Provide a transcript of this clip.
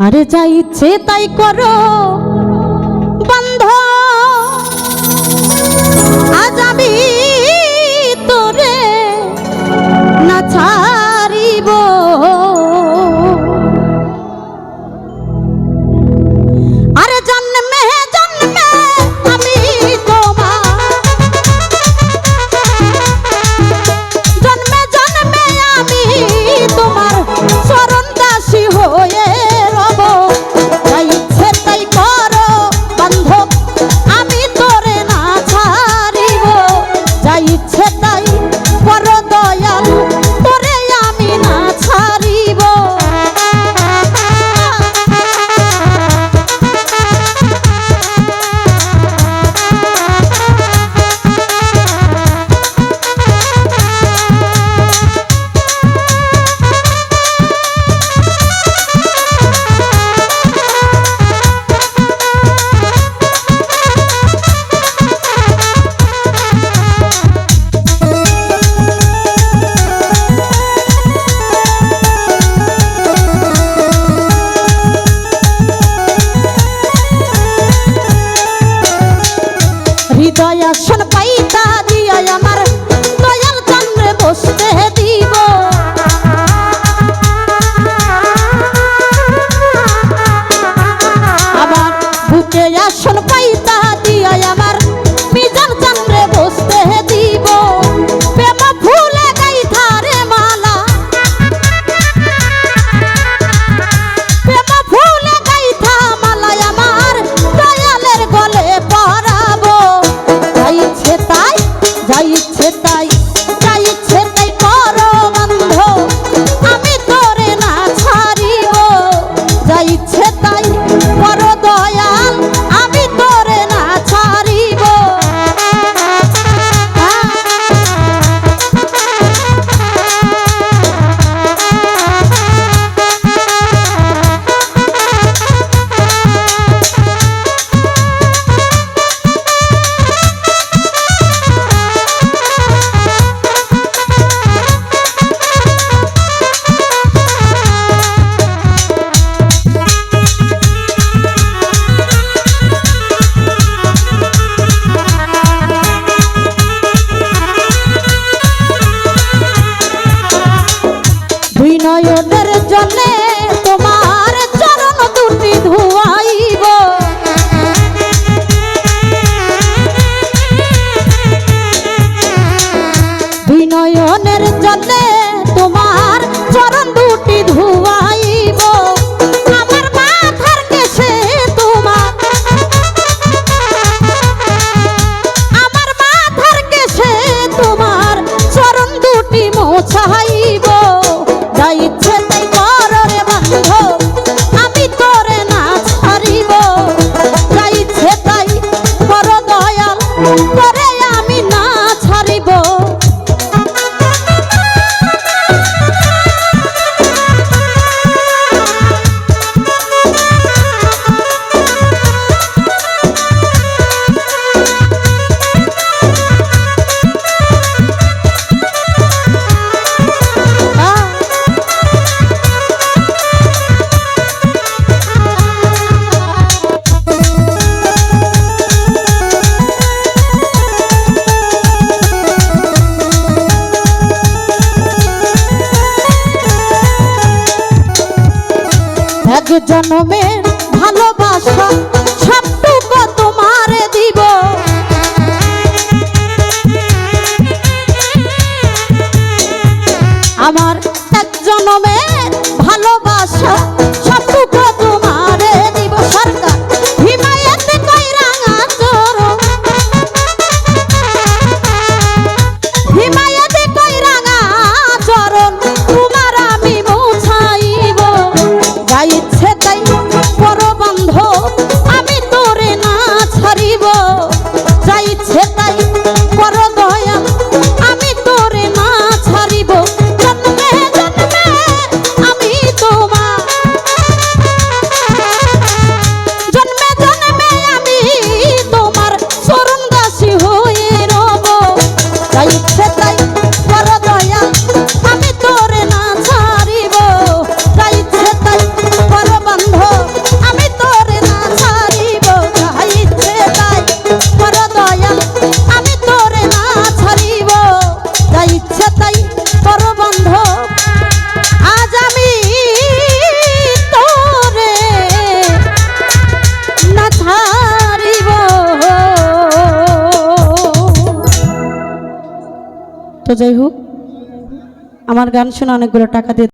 আর যা ইচ্ছে তাই করো। চাইব যা ইচ্ছে তাই কর রে বান্ধব আমি তোরে না ছাড়িব। যা ইচ্ছে তাই কর দয়াল করে আমি না ছাড়িব। জন্মের ভালোবাসা তো যাই হোক আমার গান শুনে অনেকগুলো টাকা দিয়ে